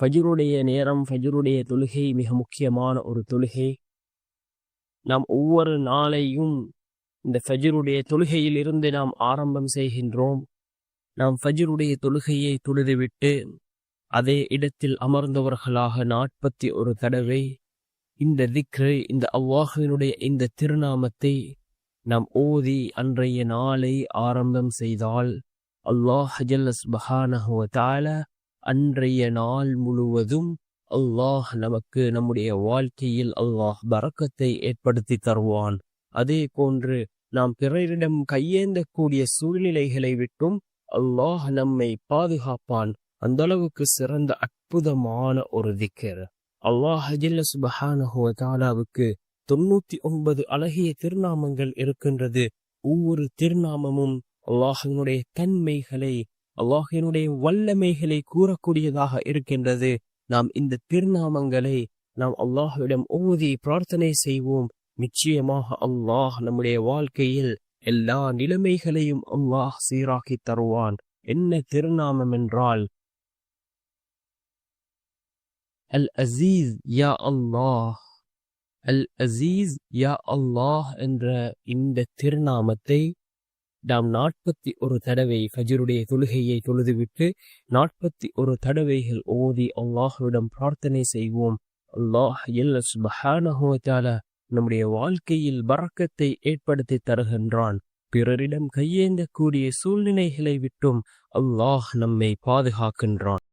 ஃபஜ்ருடைய நேரம் ஃபஜ்ருடைய தொழுகை மிக முக்கியமான ஒரு தொழுகை. நாம் ஒவ்வொரு நாளையும் இந்த ஃபஜ்ருடைய தொழுகையில் இருந்து நாம் ஆரம்பம் செய்கின்றோம். நாம் ஃபஜ்ருடைய தொழுகையை தொழுதுவிட்டு அதே இடத்தில் அமர்ந்தவர்களாக நாற்பத்தி ஒரு தடவை இந்த திக்ரை இந்த அவ்வாஹினுடைய இந்த திருநாமத்தை நாம் ஓதி அன்றைய நாளை ஆரம்பம் செய்தால் அல்லாஹ் ஜல்லஸ் பஹானஹுவ தால அன்றைய நாள் முழுவதும் அல்லாஹ் நமக்கு நம்முடைய வாழ்க்கையில் அல்லாஹ் பறக்கத்தை ஏற்படுத்தி தருவான். அதே போன்று நாம் பிறரிடம் கையேந்தக்கூடிய சூழ்நிலைகளை விட்டும் அல்லாஹ் நம்மை பாதுகாப்பான். அந்த அளவுக்கு சிறந்த அற்புதமான ஒரு திக்கர். அல்லாஹ் ஜில்ல தொண்ணூத்தி ஒன்பது அழகிய திருநாமங்கள் இருக்கின்றது. ஒவ்வொரு திருநாமமும் அல்லாஹனுடைய தன்மைகளை அல்லாஹினுடைய வல்லமைகளை கூறக்கூடியதாக இருக்கின்றது. நாம் இந்த திருநாமங்களை நாம் அல்லாஹுவிடம் ஓதி பிரார்த்தனை செய்வோம். நிச்சயமாக அல்லாஹ் நம்முடைய வாழ்க்கையில் எல்லா நிலைமைகளையும் அல்லாஹ் சீராக்கி தருவான். என்ன திருநாமம் என்றால் அல் அசீஸ் யா அல்லாஹ். அல் அசீஸ் யா அல்லாஹ் என்ற இந்த திருநாமத்தை நாம் நாற்பத்தி ஒரு தடவை ஃபஜருடைய தொழுகையை தொழுதுவிட்டு நாற்பத்தி ஒரு தடவைகள் ஓதி அல்லாஹுவிடம் பிரார்த்தனை செய்வோம். அல்லாஹ் எல்ல சுபஹானஹுவத்தால நம்முடைய வாழ்க்கையில் பறக்கத்தை ஏற்படுத்தி தருகின்றான். பிறரிடம் கையேந்தக்கூடிய சூழ்நிலைகளை விட்டும் அல்லாஹ் நம்மை பாதுகாக்கின்றான்.